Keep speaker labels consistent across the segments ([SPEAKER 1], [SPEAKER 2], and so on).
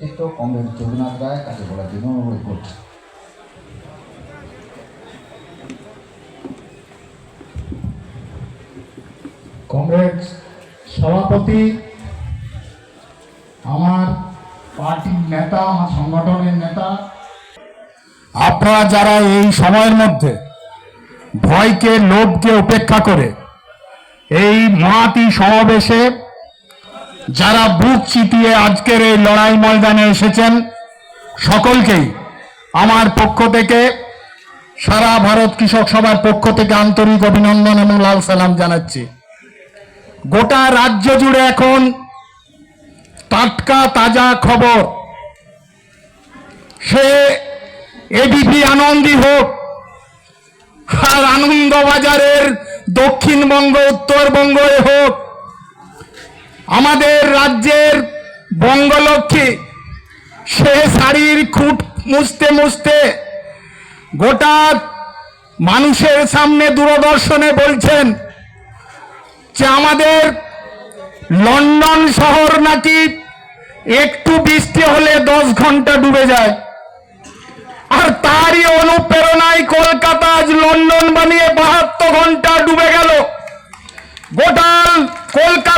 [SPEAKER 1] নেতৃত্ব কমরেড যোগনাথ রায় কাছে বলার জন্য অনুরোধ করছি।
[SPEAKER 2] কংগ্রেস সভাপতি, আমার পার্টির নেতা, আমার সংগঠনের নেতা। আপনারা যারা এই সময়ের মধ্যে ভয়কে, লোভকে উপেক্ষা করে এই মহাতি সমাবেশে যারা বুক চিতিয়ে আজকের এই লড়াই ময়দানে এসেছেন সকলকেই আমার পক্ষ থেকে, সারা ভারত কৃষক সভার পক্ষ থেকে আন্তরিক অভিনন্দন এবং লাল সালাম জানাচ্ছি। গোটা রাজ্য জুড়ে এখন টাটকা তাজা খবর। সে এবিপি আনন্দী হোক, আর আনন্দবাজারের দক্ষিণবঙ্গ উত্তরবঙ্গ হোক আমাদের রাজ্যের বঙ্গলক্ষ্মী সে শাড়ির খুঁট মুছতে মুছতে গোটা মানুষের সামনে দূরদর্শনে বলছেন যে আমাদের লন্ডন শহর নাকি একটু বৃষ্টি হলে দশ ঘণ্টা ডুবে যায়। আর তারই অনুপ্রেরণায় কলকাতা আজ লন্ডন বানিয়ে বাহাত্তর ঘণ্টা ডুবে গেল। গোটা কলকাতা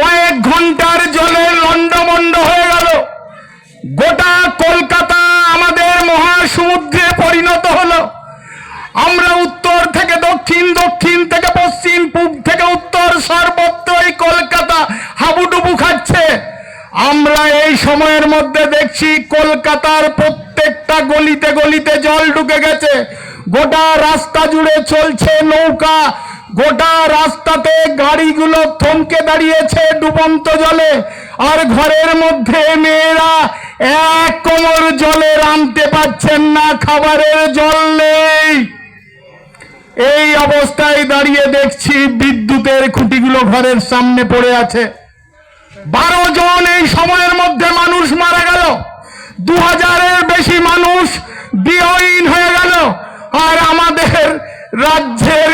[SPEAKER 2] কয়েক ঘণ্টার জলে লন্ডমন্ড হয়ে গেল। গোটা কলকাতা আমাদের মহাসমুদ্রে পরিণত হলো। আমরা উত্তর থেকে দক্ষিণ দক্ষিণ থেকে পশ্চিম, পূব থেকে উত্তর, সর্বত্রই কলকাতা হাবুডুবু খাচ্ছে। আমরা এই সময়ের মধ্যে দেখছি কলকাতার প্রত্যেকটা গলিতে গলিতে জল ঢুকে গেছে। গোটা রাস্তা জুড়ে চলছে নৌকা। গোটা রাস্তাতে গাড়িগুলো থমকে দাঁড়িয়েছে ডুবন্ত জলে। আর ঘরের মধ্যে মেয়েরা এক কোমর জলে রানতে পারছেন না, খাবারের জল নেই। এই অবস্থায় দাঁড়িয়ে দেখছি বিদ্যুতের খুঁটিগুলো ঘরের সামনে পড়ে আছে। বারো জন এই সময়ের মধ্যে মানুষ মারা গেল। দু হাজারের বেশি মানুষ বিহীন হয়ে গেল। আর আমাদের রাজ্যের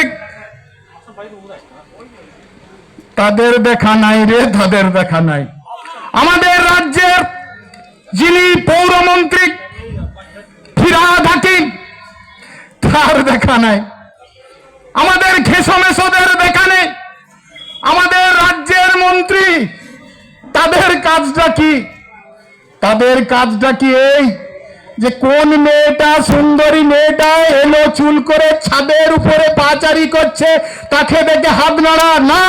[SPEAKER 2] তাদের দেখা নাই রে, তাদের দেখা নাই। আমাদের রাজ্যের যিনি পৌরমন্ত্রী ফিরাদ হাকিম, তার দেখা নাই। আমাদের খেসমেশদের দেখা নেই। আমাদের রাজ্যের মন্ত্রী, তাদের কাজটা কি? তাদের কাজটা কি এই যে কোন মেয়েটা, সুন্দরী মেয়েটা এলো চুল করে ছাদের উপরে পাচারি করছে, তাকে দেখে হাত নাড়া? না!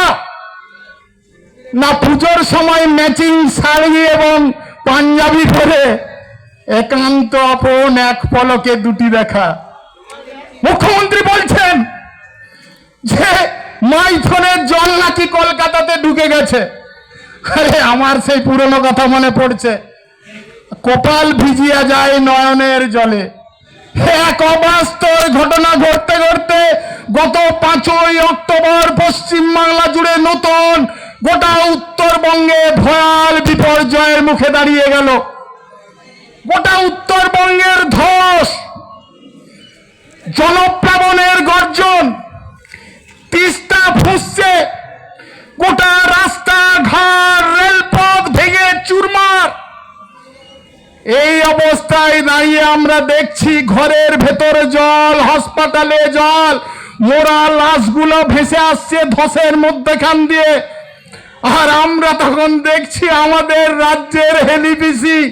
[SPEAKER 2] না পুজোর সময় ম্যাচিং শাড়ি এবং পাঞ্জাবি পরে একান্ত আপন এক পলকে দুটি দেখা মুখ্যমন্ত্রী বলছেন যে, মাইথনের জল নাকি কলকাতাতে ঢুকে গেছে। আরে, আমার সেই পুরনো কথা মনে পড়ছে। কপাল ভিজিয়া যায় নয়নের জলে। এক অবাস্তব ঘটনা ঘটতে ঘটতে গত পাঁচই অক্টোবর পশ্চিমবাংলা জুড়ে নতুন গোটা উত্তরবঙ্গে ভয়াল বিপর্যয়ের মুখে দাঁড়িয়ে গেল। গোটা উত্তরবঙ্গের ধস জনপ্লাবনের গর্জন, তিস্তা ফুসছে, গোটা রাস্তা ঘাট রেলপথ ভেঙে চুরমার। এই অবস্থায় দাঁড়িয়ে আমরা দেখছি ঘরের ভেতরে জল, হাসপাতালে জল মোরা লাশগুলো ভেসে আসছে ধসের মধ্যেখান দিয়ে। আর আমরা তখন দেখছি আমাদের রাজ্যের হেলিপিসি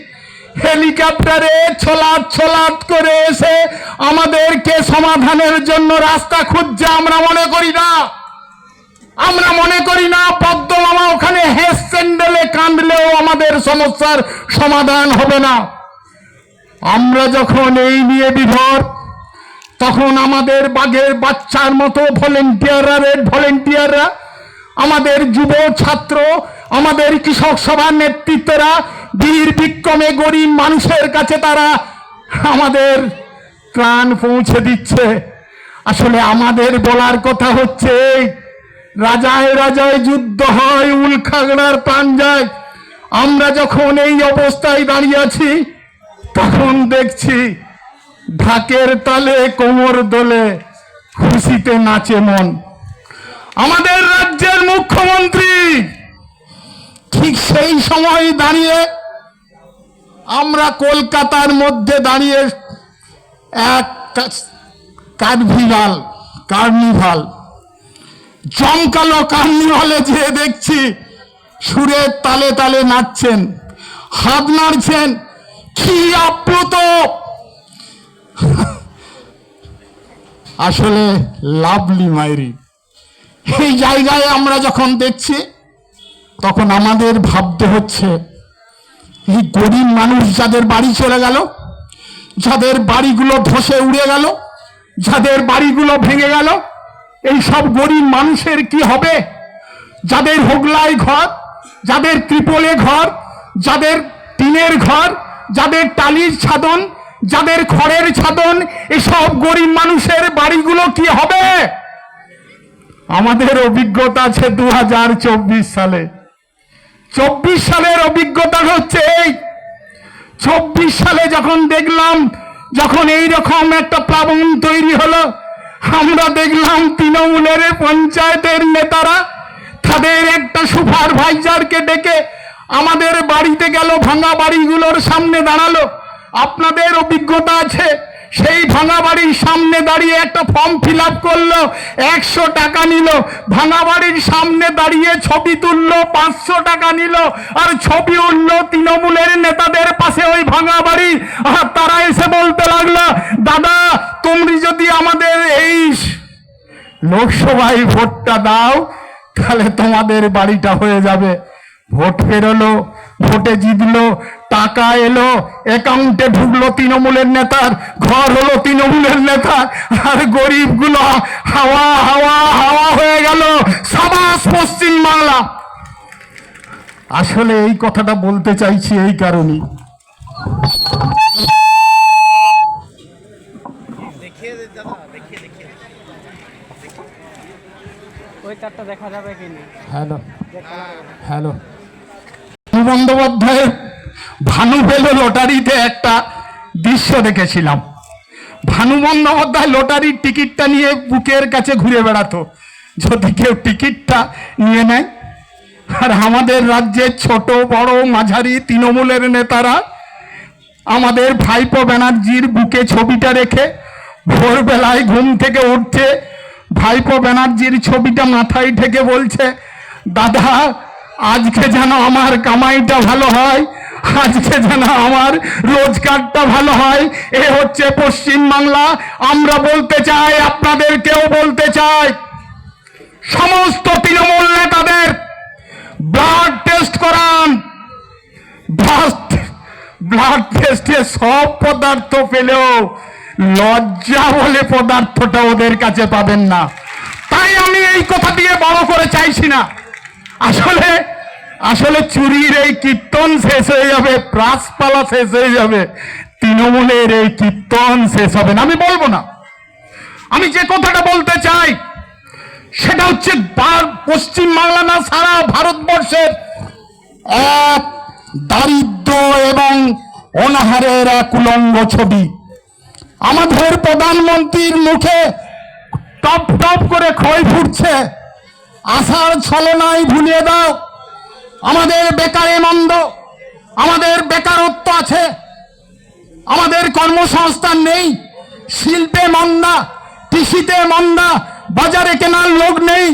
[SPEAKER 2] হেলিকপ্টারে ছলাৎ ছলাৎ করে এসে আমাদেরকে সমাধানের জন্য রাস্তা খুঁজছে। আমরা মনে করি না। আমরা মনে করি না, পদ্মমামা ওখানে হেস স্যান্ডেলে কাঁদলেও আমাদের সমস্যার সমাধান হবে না। আমরা যখন এই নিয়ে বিভর, তখন আমাদের বাঘের বাচ্চার মতো ভলেন্টিয়াররা রেড ভলেন্টিয়াররা আমাদের যুব ছাত্র, আমাদের কৃষক সভার নেতৃত্বরা, বীর বিক্রমে গরিব মানুষের কাছে তারা আমাদের ত্রাণ পৌঁছে দিচ্ছে। আসলে আমাদের বলার কথা হচ্ছে, রাজায় রাজায় যুদ্ধ হয় উলখাগড়ার প্রাণ যায় আমরা যখন এই অবস্থায় দাঁড়িয়ে আছি, তখন দেখছি ঢাকের তালে কোমর দোলে খুশিতে নাচে মন। আমাদের রাজ্যের মুখ্যমন্ত্রী ঠিক সেই সময় দাঁড়িয়ে আমরা কলকাতার মধ্যে দাঁড়িয়ে এক কার্ভিভাল কার্নিভাল, জমকালো কার্নিভালে যেয়ে দেখছি সুরের তালে তালে নাচছেন, হাত নাড়ছেন, কি আপ্লুত! আসলে লাভলি মাইরি। এই জায়গায় আমরা যখন দেখছি, তখন আমাদের ভাবতে হচ্ছে, এই গরিব মানুষ যাদের বাড়ি চলে গেল, যাদের বাড়িগুলো ধসে উড়ে গেল, যাদের বাড়িগুলো ভেঙে গেল, এই সব গরিব মানুষের কি হবে? যাদের হোগলায় ঘর, যাদের ত্রিপলে ঘর, যাদের টিনের ঘর, যাদের টালির ছাদন, যাদের খড়ের ছাদন, এসব গরিব মানুষের বাড়িগুলো কি হবে? আমাদের অভিজ্ঞতা আছে দু হাজার চব্বিশ সালে। চব্বিশ সালের অভিজ্ঞতা হচ্ছে এই। চব্বিশ সালে যখন দেখলাম, যখন এই রকম একটা প্লাবন তৈরি হলো, আমরা দেখলাম তৃণমূলের পঞ্চায়েতের নেতারা তাদের একটা সুপারভাইজারকে ডেকে আমাদের বাড়িতে গেল, ভাঙা বাড়িগুলোর সামনে দাঁড়াল। আপনাদের অভিজ্ঞতা আছে? সেই ভাঙা বাড়ির সামনে দাঁড়িয়ে একটা ফর্ম ফিল আপ করল, একশো টাকা নিল। ভাঙা বাড়ির সামনে দাঁড়িয়ে ছবি তুললো, পাঁচশো টাকা নিল। আর ছবি উঠল তৃণমূলের নেতাদের পাশে ওই ভাঙা বাড়ি। আর তারা এসে বলতে লাগল, দাদা, তুমি যদি আমাদের এই লোকসভায় ভোটটা দাও, তাহলে তোমাদের বাড়িটা হয়ে যাবে। ভোট পেরোলো ভোটে জিতলো টাকা এলো অ্যাকাউন্টে ঢুকলো তৃণমূলের নেতার ঘর হলো তৃণমূলের নেতা আর গরিবগুলো হাওয়া হাওয়া হাওয়া হয়ে গেল সাবাস পশ্চিম বাংলা। আসলে এই কথাটা বলতে চাইছি এই কারণেই।
[SPEAKER 3] দেখিয়ে দে দাদা দেখিয়ে দেখিয়ে ওই কার্ডটা দেখা যাবে। কি না
[SPEAKER 2] হ্যালো হ্যালো। বন্দ্যোপাধ্যায়ের ভানু পেল লটারিতে একটা দৃশ্য দেখেছিলাম। ভানু বন্দ্যোপাধ্যায় লটারির টিকিটটা নিয়ে বুকের কাছে ঘুরে বেড়াতো। যদি কেউ টিকিটটা নিয়ে নেয়, আর আমাদের রাজ্যের ছোট, বড়, মাঝারি, তৃণমূলের নেতারা আমাদের ভাইপো ব্যানার্জির বুকে ছবিটা রেখে ভোরবেলায় ঘুম থেকে উঠছে ভাইপো ব্যানার্জির ছবিটা মাথায় ঠেকে বলছে, দাদা, আজকে যেন আমার কামাইটা ভালো হয় আজকে যেন আমার রোজগারটা ভালো হয়, এ হচ্ছে পশ্চিম বাংলা। আমরা বলতে চাই, আপনাদেরকেও বলতে চাই, সমস্ত তৃণমূল নেতাদের ব্লাড টেস্ট করান। ব্লাড টেস্টে সব পদার্থ পেলেও লজ্জা বলে পদার্থটা ওদের কাছে পাবেন না। তাই আমি এই কথা দিয়ে বড় করে চাইছি না। আসলে আসলে চুরির এই কীর্তন শেষ হয়ে যাবে, প্রাসপালা শেষ হয়ে যাবে, তৃণমূলের এই কীর্তন শেষ হবে না, আমি বলব না। আমি যে কথাটা বলতে চাই, সেটা হচ্ছে পশ্চিম বাংলা না, সারা ভারতবর্ষের এক দারিদ্র এবং অনাহারের এক উলঙ্গ ছবি। আমাদের প্রধানমন্ত্রীর মুখে টপ টপ করে ক্ষয় ফুটছে, আশার ছলনায় ভুলিয়ে দাও। আমাদের বেকারে মন্দ, আমাদের বেকারত্ব আছে, আমাদের কর্মসংস্থান নেই, শিল্পে মন্দা, কৃষিতে মন্দা, বাজারে কেনার লোক নেই,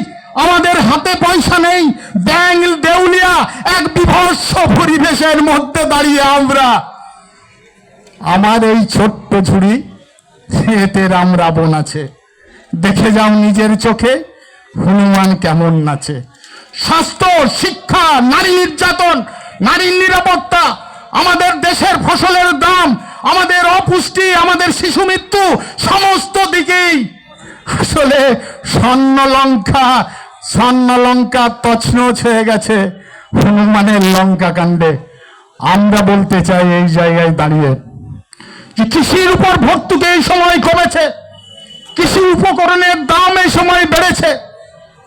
[SPEAKER 2] আমাদের হাতে পয়সা নেই, ব্যাংক, দেউলিয়া, এক বিভৎস পরিবেশের মধ্যে দাঁড়িয়ে আমরা। আমার এই ছোট্ট ঝুড়ি, এতে রাম রাবণ আছে। দেখে যাও নিজের চোখে, হনুমান কেমন নাচে। স্বাস্থ্য, শিক্ষা, নারী নির্যাতন নারীর নিরাপত্তা, আমাদের দেশের ফসলের দাম, আমাদের অপুষ্টি, আমাদের শিশু মৃত্যু, সমস্ত দিকেই। আসলে স্বর্ণ লঙ্কা স্বর্ণ লঙ্কা তছনছ হয়ে গেছে হনুমানের লঙ্কা কাণ্ডে। আমরা বলতে চাই এই জায়গায় দাঁড়িয়ে যে কৃষির উপর ভর্তুকি এই সময় কমেছে, কৃষি উপকরণের দাম এই সময় বেড়েছে।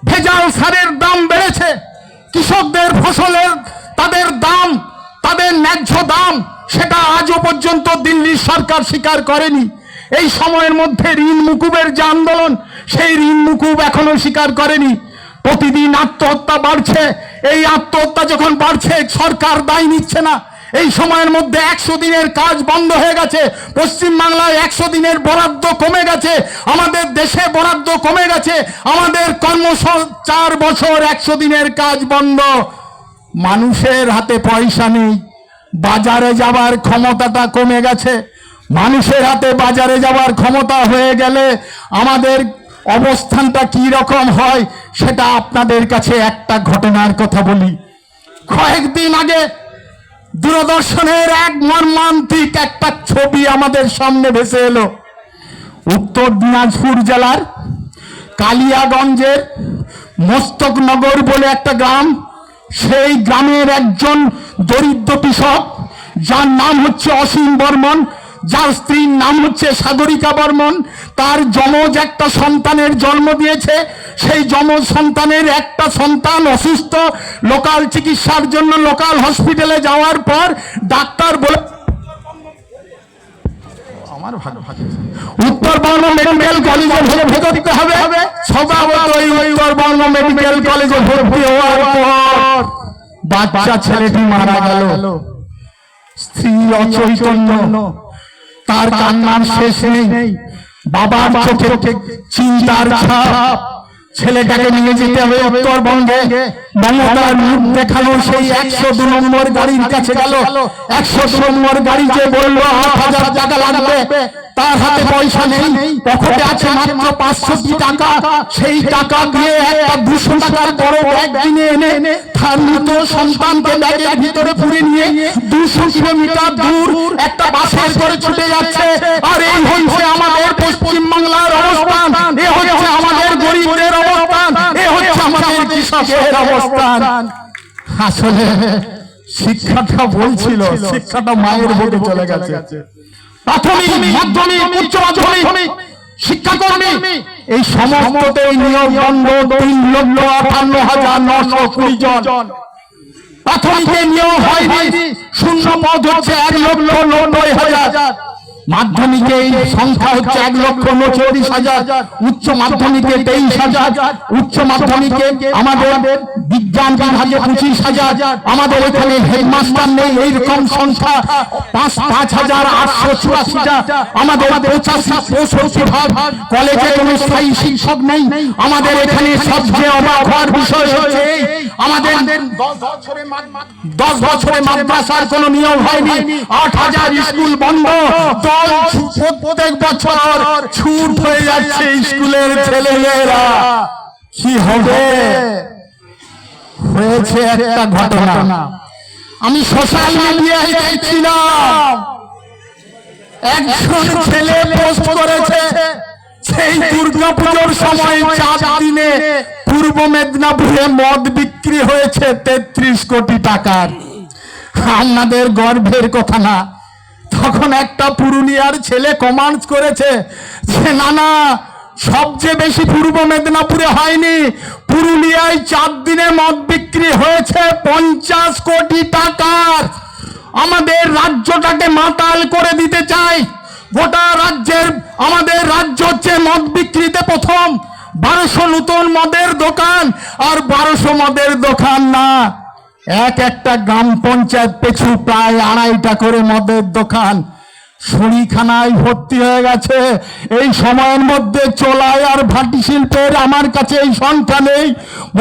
[SPEAKER 2] ভেজাল সারের দাম বেড়েছে। কৃষকদের ফসলের তাদের দাম, তাদের ন্যায্য দাম, সেটা আজও পর্যন্ত দিল্লির সরকার স্বীকার করেনি। এই সময়ের মধ্যে ঋণ মুকুবের যে আন্দোলন, সেই ঋণ মুকুব এখনও স্বীকার করেনি। প্রতিদিন আত্মহত্যা বাড়ছে। এই আত্মহত্যা যখন বাড়ছে, সরকার দায় নিচ্ছে না। এই সময়ের মধ্যে একশো দিনের কাজ বন্ধ হয়ে গেছে। পশ্চিমবাংলায় একশো দিনের বরাদ্দ কমে গেছে। আমাদের দেশে বরাদ্দ কমে গেছে। আমাদের কর্ম চার বছর একশো দিনের কাজ বন্ধ। মানুষের হাতে পয়সা নেই। বাজারে যাবার ক্ষমতাটা কমে গেছে। মানুষের হাতে বাজারে যাওয়ার ক্ষমতা হয়ে গেলে আমাদের অবস্থানটা কি রকম হয়, সেটা আপনাদের কাছে একটা ঘটনার কথা বলি। কয়েকদিন আগে দূরদর্শনের এক মর্মান্তিক একটা ছবি আমাদের সামনে ভেসে এলো। উত্তর দিনাজপুর জেলার কালিয়াগঞ্জের মস্তকনগর বলে একটা গ্রাম। সেই গ্রামের একজন দরিদ্র কৃষক, যার নাম হচ্ছে অসীম বর্মন যার স্ত্রীর নাম হচ্ছে সাগরিকা বর্মন, তার যমজ একটা সন্তানের জন্ম দিয়েছে। সেই যমজ সন্তানের একটা সন্তান অসুস্থ, লোকাল চিকিৎসার জন্য লোকাল হসপিটালে যাওয়ার পর ডাক্তার বলে হবে। কলেজে বাচ্চা ছেলেটি মারা গেল। স্ত্রী অচৈতন্য। তার কান্নার শেষ নেই। বাবার চোখে চিন্তার ছাপ। ছেলেটাকে নিয়ে যেতে হবে উত্তরবঙ্গে মমতার মুখ দেখানো সেই একশো দু নম্বর গাড়ির কাছে গেল। একশো দু নম্বর গাড়ি যে বলল, আট হাজার টাকা লাগবে, তার হাতে পয়সা নেই, পকেটে আছে মাত্র পাঁচশো টাকা। সেই টাকা দিয়ে একটা দুশো টাকার বড় ব্যাগ কিনে এনে তার মৃত সন্তানকে ব্যাগের ভিতরে পুরে নিয়ে দুশো কিলোমিটার দূর একটা বাসের করে ছুটে যাচ্ছে। আর এই হচ্ছে আমাদের পশ্চিম বাংলার অবস্থান। এ হচ্ছে আমাদের গরিবদের কৃষকের অবস্থান। আসলে শিক্ষাটা বলছিল শিক্ষাটা মায়ের বোধে চলে গেছে। প্রাথমিক মাধ্যমিক উচ্চ মাধ্যমিক শিক্ষাকর্মী। এই সমস্ত নিয়োগ বন্ধ তিন লক্ষ আটান্ন হাজার নশো কুড়ি জন। প্রাথমিকে নিয়োগ হয়নি শূন্য পদ হচ্ছে এক লক্ষ নব্বই হাজার। মাধ্যমিকে সংখ্যা হচ্ছে এক লক্ষ উনচল্লিশ হাজার উচ্চ মাধ্যমিকে তেইশ হাজার উচ্চ মাধ্যমিকে আমাদের বিজ্ঞান বিভাগে পঁচিশ হাজার। আমাদের এখানে হেডমাস্টার নেই এইরকম সংখ্যা। পাঁচ পাঁচ হাজার আটশো চুরাশিটা আমাদের পঁচাশি পঁয়ষট্টি ভাগ। কলেজে কোনো স্থায়ী শিক্ষক নেই। আমাদের এখানে সবচেয়ে অবাক হওয়ার বিষয় হচ্ছে আমাদের দশ বছরে মাদ্রাসার কোনো নিয়ম হয়নি। আট হাজার স্কুল বন্ধ। দল প্রত্যেক বছর ছুট হয়ে যাচ্ছে স্কুলের ছেলেমেয়েরা। কি হবে? হয়েছে একটা ঘটনা। আমি সোশ্যাল মিডিয়ায় দেখছিলাম। একজন ছেলে পোস্ট করেছে সেই দুর্গা পুজোর সময় চার দিনে পূর্ব মেদিনীপুরে মদ বিক্রি হয়েছে তেত্রিশ কোটি টাকার। আপনাদের গর্ভের কথা না। তখন একটা পুরুলিয়ার ছেলে কমান্ড করেছে যে না না সবচেয়ে বেশি পূর্ব মেদিনীপুরে হয়নি। পুরুলিয়ায় চার দিনে মদ বিক্রি হয়েছে পঞ্চাশ কোটি টাকার। আমাদের রাজ্যটাকে মাতাল করে দিতে চাই। গোটা রাজ্যের, আমাদের রাজ্য হচ্ছে মদ বিক্রিতে প্রথম। বারোশো নতুন মদের দোকান আর বারোশো মদের দোকান না। এক একটা গ্রাম পঞ্চায়েত পেছু প্রায় আড়াইটা করে মদের দোকান। শরীখানায় ভর্তি হয়ে গেছে। এই সময়ের মধ্যে চোলাই আর ভাটি শিল্পের আমার কাছে এই সংখ্যা নেই।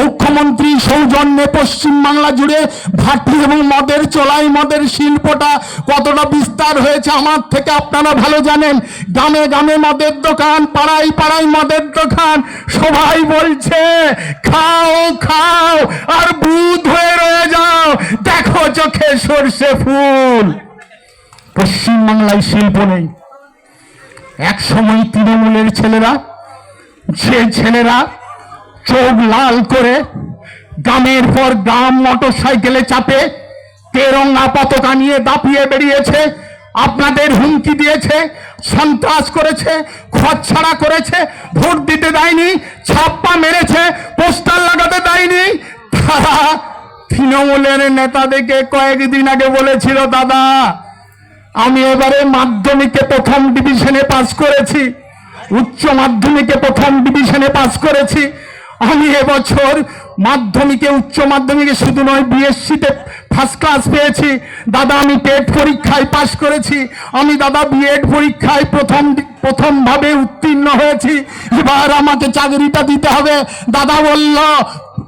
[SPEAKER 2] মুখ্যমন্ত্রী সৌজন্যে পশ্চিমবাংলা জুড়ে ভাটি এবং মদের চোলাই মদের শিল্পটা কতটা বিস্তার হয়েছে আমার থেকে আপনারা ভালো জানেন। গ্রামে গ্রামে মদের দোকান, পাড়ায় পাড়ায় মদের দোকান, সবাই বলছে, খাও খাও, আর বুধ হয়ে রয়ে যাও। দেখো চোখে সর্ষে ফুল। পশ্চিমবাংলায় শিল্প নেই। এক সময় তৃণমূলের ছেলেরা, যে ছেলেরা চোখ লাল করে গ্রামের পর গ্রাম মোটর সাইকেলে চাপে তেরঙ্গা পতাকা নিয়ে দাপিয়ে বেরিয়েছে, আপনাদের হুমকি দিয়েছে, সন্ত্রাস করেছে খরছাড়া করেছে, ভোট দিতে দেয়নি, ছাপ্পা মেরেছে, পোস্টার লাগাতে দেয়নি। তারা তৃণমূলের নেতাদেরকে কয়েকদিন আগে বলেছিল, দাদা আমি এবারে মাধ্যমিকে প্রথম ডিভিশনে পাস করেছি। উচ্চ মাধ্যমিকে প্রথম ডিভিশনে পাস করেছি। আমি এবছর মাধ্যমিকে, উচ্চ মাধ্যমিকে শুধু নয় বিএসসিতে ফার্স্ট ক্লাস পেয়েছি। দাদা, আমি টেট পরীক্ষায় পাশ করেছি। আমি দাদা বিএড পরীক্ষায় প্রথম প্রথমভাবে উত্তীর্ণ হয়েছি। এবার আমাকে চাকরিটা দিতে হবে। দাদা বলল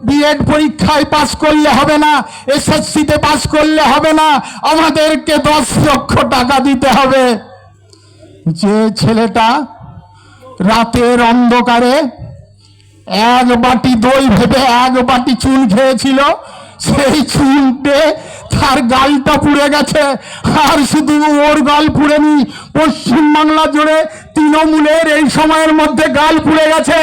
[SPEAKER 2] বিএড পরীক্ষায় পাস করলে হবে না এসএসসিতে পাস করলে হবে না, আমাদেরকে দশ লক্ষ টাকা দিতে হবে। যে ছেলেটা রাতের অন্ধকারে এক বাটি দই ভেবে এক বাটি চুল খেয়েছিল, সেই চুনটে তার গালটা পুড়ে গেছে। আর শুধু ওর গাল পুড়েনি, পশ্চিমবাংলা জুড়ে তৃণমূলের এই সময়ের মধ্যে গাল পুড়ে গেছে।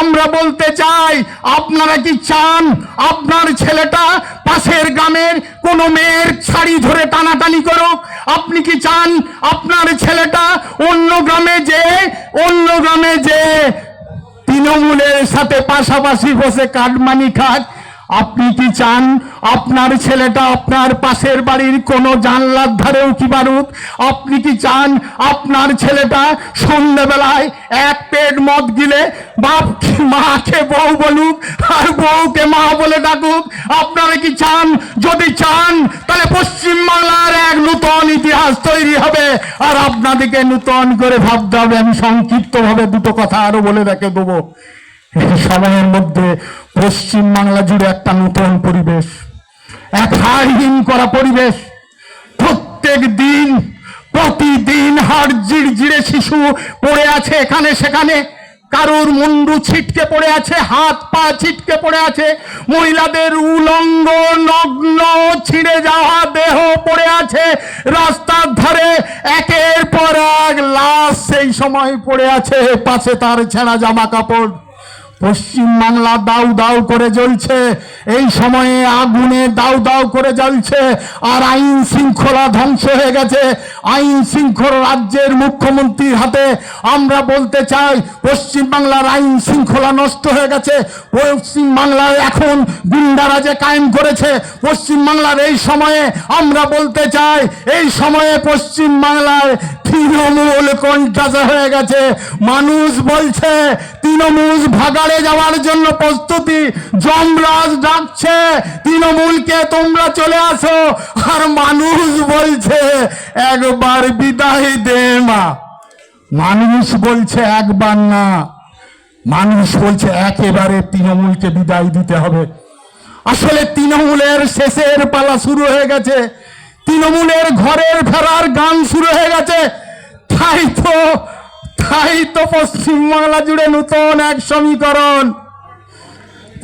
[SPEAKER 2] আমরা বলতে চাই, আপনারা কি চান আপনার ছেলেটা পাশের গ্রামের কোনো মেয়ের শাড়ি ধরে টানাটানি করুক? আপনি কি চান আপনার ছেলেটা অন্য গ্রামে যে, অন্য গ্রামে যে তৃণমূলের সাথে পাশাপাশি বসে কাটমানি খাক? আপনি কি চান? আপনার ছেলেটা আপনার পাশের বাড়ির কোনো জানলার ধারেও কি পারুক আপনি কি চান আপনার ছেলেটা সন্ধ্যেবেলায় এক পেট মদ গিলে বাপ মাকে, বউ বলুক আর বউকে মা বলে ডাকুক? আপনারা কি চান? যদি চান, তাহলে পশ্চিমবাংলার এক নূতন ইতিহাস তৈরি হবে। আর আপনাদেরকে নূতন করে ভাবতে হবে। আমি সংক্ষিপ্তভাবে দুটো কথা আরও বলে রেখে দেবো। সময়ের মধ্যে পশ্চিম বাংলা জুড়ে একটা নতুন পরিবেশ। এক হারহীন করা পরিবেশ। প্রত্যেক দিন, প্রতিদিন হাড় জিড়ে শিশু পড়ে আছে এখানে সেখানে। কারোর মুন্ডু ছিটকে পড়ে আছে, হাত পা ছিটকে পড়ে আছে। মহিলাদের উলঙ্গ, নগ্ন, ছিঁড়ে যাওয়া দেহ পড়ে আছে। রাস্তার ধারে একের পর এক লাশ সেই সময় পড়ে আছে। পাশে তার ছেঁড়া জামা কাপড় পশ্চিম বাংলা দাউ দাউ করে জ্বলছে। এই সময়ে আগুনে দাউ দাউ করে জ্বলছে আর আইন শৃঙ্খলা ধ্বংস হয়ে গেছে। আইন শৃঙ্খলা রাজ্যের মুখ্যমন্ত্রীর হাতে আমরা বলতে চাই, পশ্চিম বাংলার আইন শৃঙ্খলা নষ্ট হয়ে গেছে। পশ্চিম বাংলায় এখন গুন্ডারা যে কায়েম করেছে। পশ্চিম বাংলার এই সময়ে আমরা বলতে চাই, এই সময়ে পশ্চিম বাংলায় তৃণমূল কণ্ঠাসা হয়ে গেছে। মানুষ বলছে, তৃণমূল ভাগাড়ে যাওয়ার জন্য প্রস্তুতি। যমরাজ ডাকছে, তৃণমূলকে তোমরা চলে আসো। আর মানুষ বলছে, একবার বিদায় দে মা। মানুষ বলছে, একবার না। মানুষ বলছে, একেবারে তৃণমূলকে বিদায় দিতে হবে। আসলে তৃণমূলের শেষের পালা শুরু হয়ে গেছে। তৃণমূলের ঘরের ফেরার গান শুরু হয়ে গেছে। তাই তো তাই তো পশ্চিমবাংলা জুড়ে নতুন এক সমীকরণ।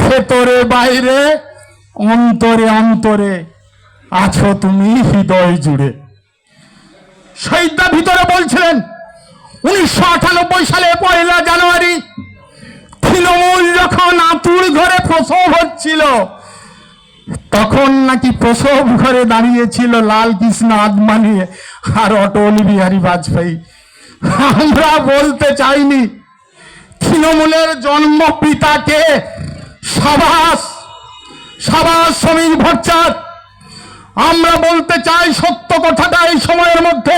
[SPEAKER 2] ভেতরে, বাইরে, অন্তরে অন্তরে আছো তুমি হৃদয় জুড়ে। শহীদরা ভিতরে বলছিলেন, উনিশশো আটানব্বই সালে পয়লা জানুয়ারি, তৃণমূল যখন আতুর ঘরে প্রসব হচ্ছিল, তখন নাকি প্রসব ঘরে দাঁড়িয়েছিল লাল কৃষ্ণ আদমানি আর অটল বিহারী বাজপেয়ী। আমরা বলতে চাইনি, তৃণমূলের জন্ম পিতাকে সাবাস সাবাস শ্রমিক ভট্টাচার্য। আমরা বলতে চাই সত্য কথাটা এই সময়ের মধ্যে,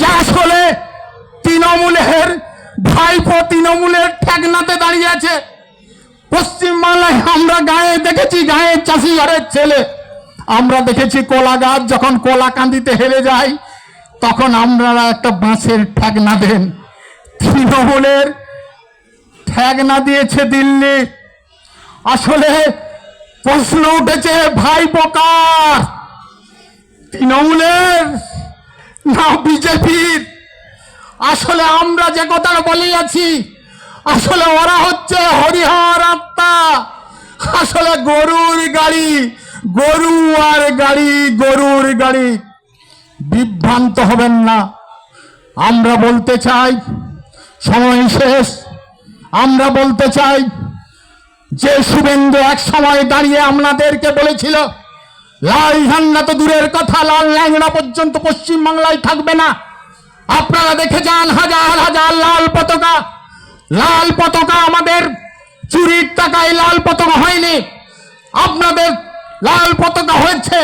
[SPEAKER 2] যে আসলে তৃণমূলের ভাইপো তৃণমূলের ঠেকনাতে দাঁড়িয়ে আছে। পশ্চিমবাংলায় আমরা গায়ে দেখেছি গায়ের চাষি ঘরের ছেলে। আমরা দেখেছি কলা গাছ যখন কলা কান্দিতে হেরে যায় তখন আপনারা একটা বাঁশের ঠেকনা দেন। তৃণমূলের ঠেকনা দিয়েছে দিল্লি। আসলে প্রশ্ন উঠেছে, ভাই প্রকার তৃণমূলের না বিজেপির? আসলে আমরা যে কথাটা বলে যাচ্ছি, আসলে ওরা হচ্ছে হরিহর আত্মা। আসলে গরুর গাড়ি, গরু আর গাড়ি, গরুর গাড়ি। বিভ্রান্ত হবেন না। আমরা বলতে চাই, সময় শেষ। আমরা বলতে চাই, যে শুভেন্দু এক সময় দাঁড়িয়ে আপনাদেরকে বলেছিল, লাল ঝান্ডা তো দূরের কথা, লাল ল্যাংড়া পর্যন্ত পশ্চিম বাংলায় থাকবে না। আপনারা দেখে যান, হাজার হাজার লাল পতাকা। লাল পতাকা আমাদের চুরির টাকায় লাল পতাকা হয়নি। আপনাদের লাল পতাকা হয়েছে।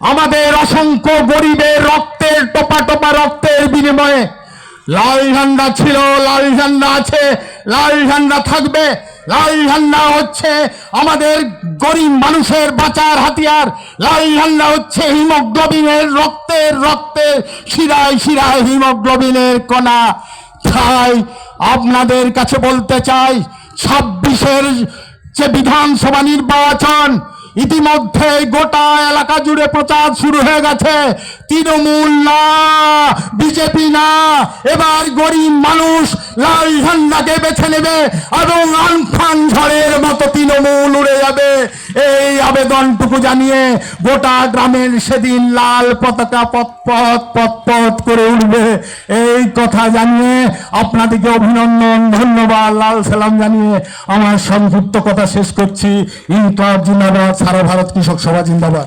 [SPEAKER 2] আমাদের অসংখ্য গরিবের রক্তের টোপা টোপা রক্তের বিনিময়ে লাল ঝান্ডা ছিল, লাল ঝান্ডা আছে, লাল ঝান্ডা থাকবে, লাল ঝান্ডা হচ্ছে আমাদের গরিব মানুষের বাঁচার হাতিয়ার, লাল ঝান্ডা হচ্ছে হিমোগ্লোবিনের রক্তের রক্তের শিরায় শিরায় হিমোগ্লোবিনের কণা। তাই আপনাদের কাছে বলতে চাই, ছাব্বিশের যে বিধানসভা নির্বাচন ইতিমধ্যে গোটা এলাকা জুড়ে প্রচার শুরু হয়ে গেছে। তৃণমূল না, বিজেপি না, এবার গরিব মানুষ লাল ঝান্ডাকে বেছে নেবে এবং আমফান ঝড়ের মতো তৃণমূল উড়ে যাবে। এই আবেদনটুকু জানিয়ে গোটা গ্রামের সেদিন লাল পতাকা পথ পথ করে উঠবে। এই কথা জানিয়ে আপনাদেরকে অভিনন্দন, ধন্যবাদ, লাল সালাম জানিয়ে আমার সংক্ষিপ্ত কথা শেষ করছি। ইনকলাব জিন্দাবাদ, সারা ভারত কৃষক সভা জিন্দাবাদ।